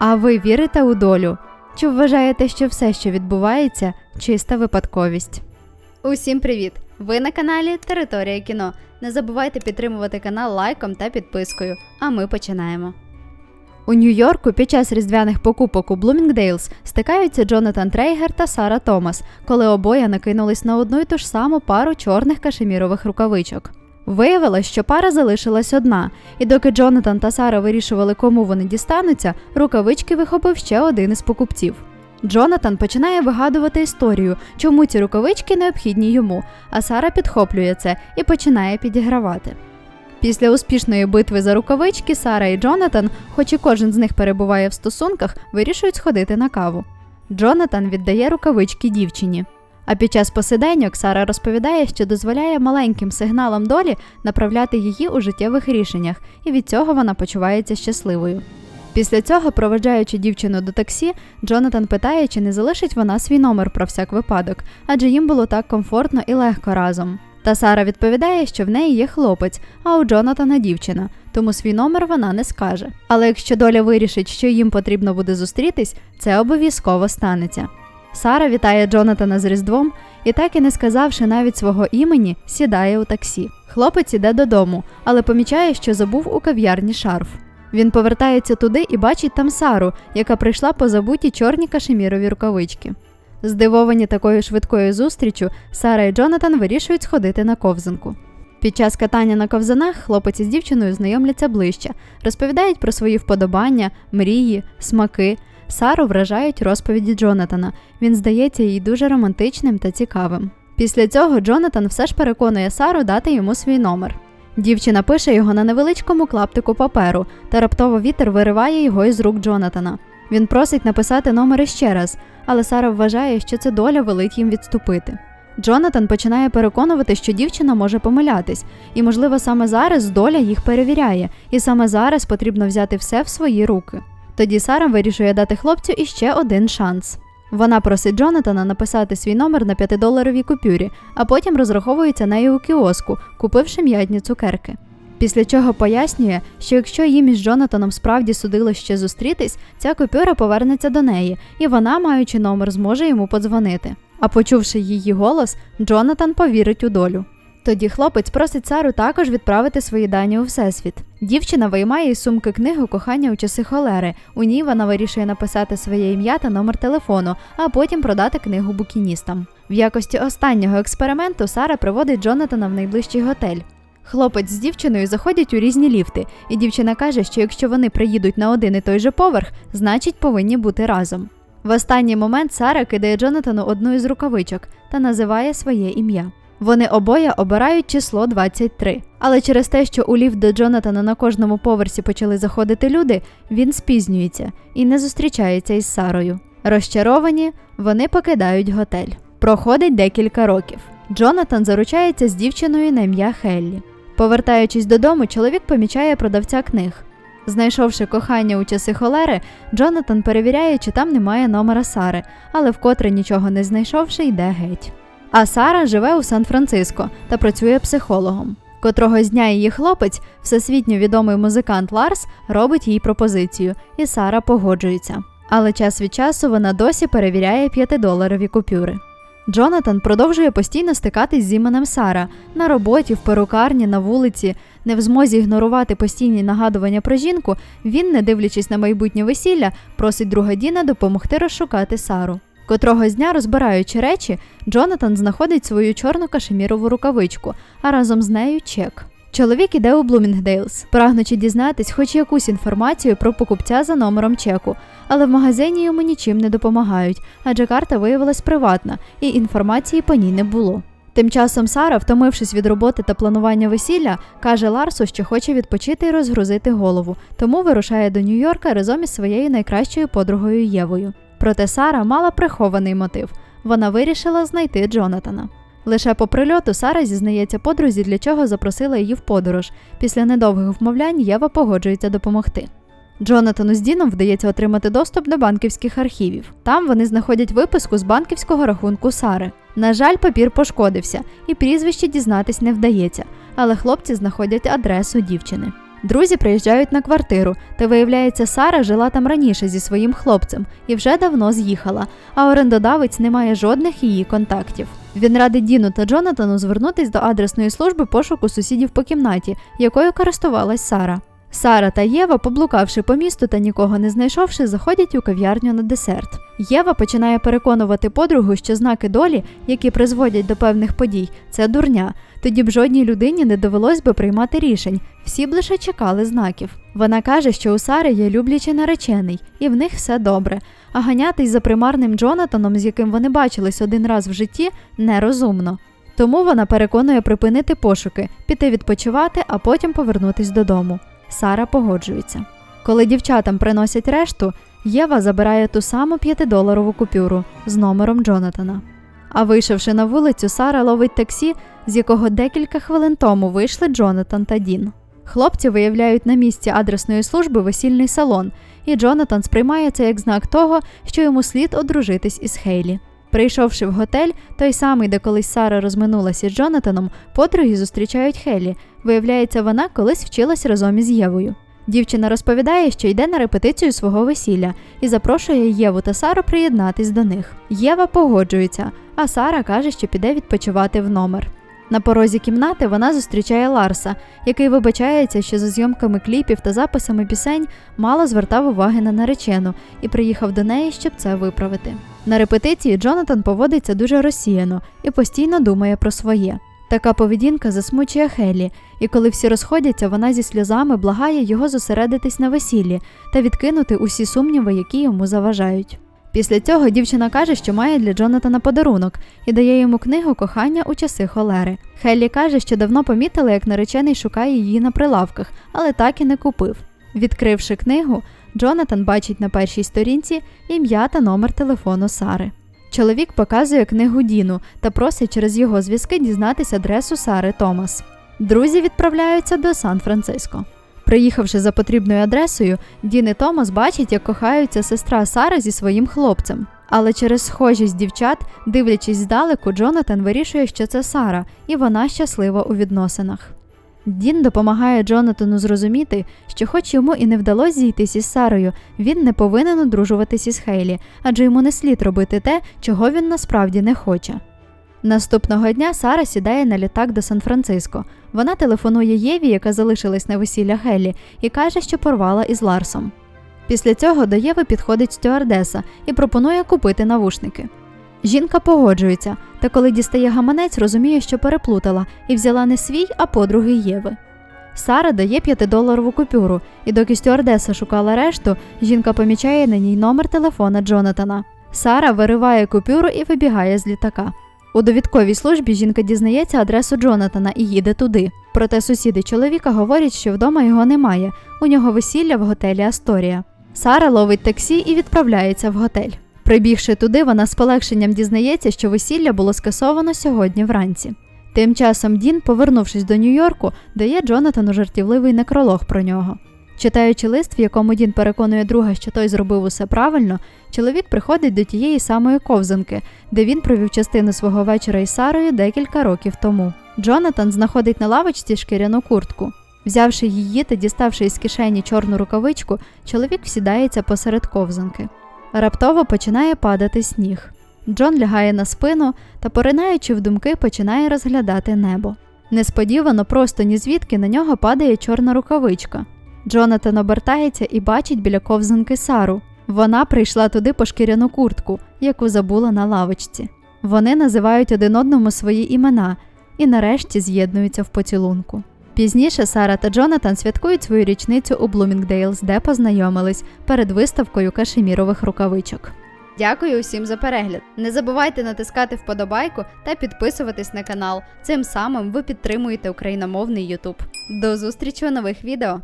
А ви вірите у долю? Чи вважаєте, що все, що відбувається, чиста випадковість? Усім привіт! Ви на каналі Територія кіно. Не забувайте підтримувати канал лайком та підпискою. А ми починаємо. У Нью-Йорку під час різдвяних покупок у Блумінгдейлс стикаються Джонатан Трейгер та Сара Томас, коли обоє накинулись на одну й ту ж саму пару чорних кашемірових рукавичок. Виявилось, що пара залишилась одна, і доки Джонатан та Сара вирішували, кому вони дістануться, рукавички вихопив ще один із покупців. Джонатан починає вигадувати історію, чому ці рукавички необхідні йому, а Сара підхоплює це і починає підігравати. Після успішної битви за рукавички Сара і Джонатан, хоч і кожен з них перебуває в стосунках, вирішують сходити на каву. Джонатан віддає рукавички дівчині. А під час посиденьок Сара розповідає, що дозволяє маленьким сигналам долі направляти її у життєвих рішеннях, і від цього вона почувається щасливою. Після цього, проведжаючи дівчину до таксі, Джонатан питає, чи не залишить вона свій номер про всяк випадок, адже їм було так комфортно і легко разом. Та Сара відповідає, що в неї є хлопець, а у Джонатана дівчина, тому свій номер вона не скаже. Але якщо доля вирішить, що їм потрібно буде зустрітись, це обов'язково станеться. Сара вітає Джонатана з Різдвом і, так і не сказавши навіть свого імені, сідає у таксі. Хлопець іде додому, але помічає, що забув у кав'ярні шарф. Він повертається туди і бачить там Сару, яка прийшла по забуті чорні кашемірові рукавички. Здивовані такою швидкою зустрічю, Сара і Джонатан вирішують сходити на ковзанку. Під час катання на ковзанах хлопець із дівчиною знайомляться ближче, розповідають про свої вподобання, мрії, смаки. Сару вражають розповіді Джонатана. Він здається їй дуже романтичним та цікавим. Після цього Джонатан все ж переконує Сару дати йому свій номер. Дівчина пише його на невеличкому клаптику паперу, та раптово вітер вириває його із рук Джонатана. Він просить написати номер іще раз, але Сара вважає, що це доля велить їм відступити. Джонатан починає переконувати, що дівчина може помилятись, і, можливо, саме зараз доля їх перевіряє, і саме зараз потрібно взяти все в свої руки. Тоді Сара вирішує дати хлопцю іще один шанс. Вона просить Джонатана написати свій номер на 5-доларовій купюрі, а потім розраховується нею у кіоску, купивши м'ядні цукерки. Після чого пояснює, що якщо їм із Джонатаном справді судило ще зустрітись, ця купюра повернеться до неї, і вона, маючи номер, зможе йому подзвонити. А почувши її голос, Джонатан повірить у долю. Тоді хлопець просить Сару також відправити свої дані у всесвіт. Дівчина виймає із сумки книгу кохання у часи холери. У ній вона вирішує написати своє ім'я та номер телефону, а потім продати книгу букіністам. В якості останнього експерименту Сара приводить Джонатана в найближчий готель. Хлопець з дівчиною заходять у різні ліфти, і дівчина каже, що якщо вони приїдуть на один і той же поверх, значить повинні бути разом. В останній момент Сара кидає Джонатану одну із рукавичок та називає своє ім'я. Вони обоє обирають число 23. Але через те, що у ліфт до Джонатана на кожному поверсі почали заходити люди, він спізнюється і не зустрічається із Сарою. Розчаровані, вони покидають готель. Проходить декілька років. Джонатан заручається з дівчиною на ім'я Хеллі. Повертаючись додому, чоловік помічає продавця книг. Знайшовши кохання у часи холери, Джонатан перевіряє, чи там немає номера Сари, але вкотре нічого не знайшовши, йде геть. А Сара живе у Сан-Франциско та працює психологом. Котрого з дня її хлопець, всесвітньо відомий музикант Ларс, робить їй пропозицію, і Сара погоджується. Але час від часу вона досі перевіряє 5-доларові купюри. Джонатан продовжує постійно стикатись з іменем Сара на роботі, в перукарні, на вулиці. Не в змозі ігнорувати постійні нагадування про жінку, він, не дивлячись на майбутнє весілля, просить друга Діна допомогти розшукати Сару. Котрого з дня, розбираючи речі, Джонатан знаходить свою чорну кашемірову рукавичку, а разом з нею чек. Чоловік іде у Блумінгдейлс, прагнучи дізнатись хоч якусь інформацію про покупця за номером чеку, але в магазині йому нічим не допомагають, адже карта виявилась приватна і інформації по ній не було. Тим часом Сара, втомившись від роботи та планування весілля, каже Ларсу, що хоче відпочити і розгрузити голову, тому вирушає до Нью-Йорка разом із своєю найкращою подругою Євою. Проте Сара мала прихований мотив. Вона вирішила знайти Джонатана. Лише по прильоту Сара зізнається подрузі, для чого запросила її в подорож. Після недовгих вмовлянь Єва погоджується допомогти. Джонатану з Діном вдається отримати доступ до банківських архівів. Там вони знаходять виписку з банківського рахунку Сари. На жаль, папір пошкодився, і прізвище дізнатись не вдається, але хлопці знаходять адресу дівчини. Друзі приїжджають на квартиру, та виявляється, Сара жила там раніше зі своїм хлопцем і вже давно з'їхала, а орендодавець не має жодних її контактів. Він радить Діну та Джонатану звернутись до адресної служби пошуку сусідів по кімнаті, якою користувалась Сара. Сара та Єва, поблукавши по місту та нікого не знайшовши, заходять у кав'ярню на десерт. Єва починає переконувати подругу, що знаки долі, які призводять до певних подій, це дурня. Тоді б жодній людині не довелось би приймати рішень. Всі б лише чекали знаків. Вона каже, що у Сари є люблячий наречений, і в них все добре. А ганятись за примарним Джонатаном, з яким вони бачились один раз в житті, нерозумно. Тому вона переконує припинити пошуки, піти відпочивати, а потім повернутись додому. Сара погоджується. Коли дівчатам приносять решту, Єва забирає ту саму п'ятидоларову купюру з номером Джонатана. А вийшовши на вулицю, Сара ловить таксі, з якого декілька хвилин тому вийшли Джонатан та Дін. Хлопці виявляють на місці адресної служби весільний салон, і Джонатан сприймає це як знак того, що йому слід одружитись із Хейлі. Прийшовши в готель, той самий, де колись Сара розминулася з Джонатаном, подруги зустрічають Хелі. Виявляється, вона колись вчилась разом із Євою. Дівчина розповідає, що йде на репетицію свого весілля і запрошує Єву та Сару приєднатись до них. Єва погоджується, а Сара каже, що піде відпочивати в номер. На порозі кімнати вона зустрічає Ларса, який вибачається, що за зйомками кліпів та записами пісень мало звертав уваги на наречену і приїхав до неї, щоб це виправити. На репетиції Джонатан поводиться дуже розсіяно і постійно думає про своє. Така поведінка засмучує Хелі, і коли всі розходяться, вона зі сльозами благає його зосередитись на весіллі та відкинути усі сумніви, які йому заважають. Після цього дівчина каже, що має для Джонатана подарунок і дає йому книгу кохання у часи холери. Хеллі каже, що давно помітила, як наречений шукає її на прилавках, але так і не купив. Відкривши книгу, Джонатан бачить на першій сторінці ім'я та номер телефону Сари. Чоловік показує книгу Діну та просить через його зв'язки дізнатися адресу Сари Томас. Друзі відправляються до Сан-Франциско. Приїхавши за потрібною адресою, Дін і Томас бачать, як кохаються сестра Сара зі своїм хлопцем. Але через схожість дівчат, дивлячись здалеку, Джонатан вирішує, що це Сара, і вона щаслива у відносинах. Дін допомагає Джонатану зрозуміти, що, хоч йому і не вдалося зійтись із Сарою, він не повинен одружуватись із Хейлі, адже йому не слід робити те, чого він насправді не хоче. Наступного дня Сара сідає на літак до Сан-Франциско. Вона телефонує Єві, яка залишилась на весілля Хеллі, і каже, що порвала із Ларсом. Після цього до Єви підходить стюардеса і пропонує купити навушники. Жінка погоджується, та коли дістає гаманець, розуміє, що переплутала, і взяла не свій, а подруги Єви. Сара дає 5-доларову купюру, і доки стюардеса шукала решту, жінка помічає на ній номер телефона Джонатана. Сара вириває купюру і вибігає з літака. У довідковій службі жінка дізнається адресу Джонатана і їде туди. Проте сусіди чоловіка говорять, що вдома його немає. У нього весілля в готелі Асторія. Сара ловить таксі і відправляється в готель. Прибігши туди, вона з полегшенням дізнається, що весілля було скасовано сьогодні вранці. Тим часом Дін, повернувшись до Нью-Йорку, дає Джонатану жартівливий некролог про нього. Читаючи лист, в якому Дін переконує друга, що той зробив усе правильно, чоловік приходить до тієї самої ковзанки, де він провів частину свого вечора із Сарою декілька років тому. Джонатан знаходить на лавочці шкіряну куртку. Взявши її та діставши із кишені чорну рукавичку, чоловік всідається посеред ковзанки. Раптово починає падати сніг. Джон лягає на спину та, поринаючи в думки, починає розглядати небо. Несподівано, просто ні звідки на нього падає чорна рукавичка. Джонатан обертається і бачить біля ковзанки Сару. Вона прийшла туди по шкіряну куртку, яку забула на лавочці. Вони називають один одному свої імена і нарешті з'єднуються в поцілунку. Пізніше Сара та Джонатан святкують свою річницю у Блумінгдейлс, де познайомились перед виставкою кашемірових рукавичок. Дякую усім за перегляд. Не забувайте натискати вподобайку та підписуватись на канал. Цим самим ви підтримуєте україномовний YouTube. До зустрічі у нових відео!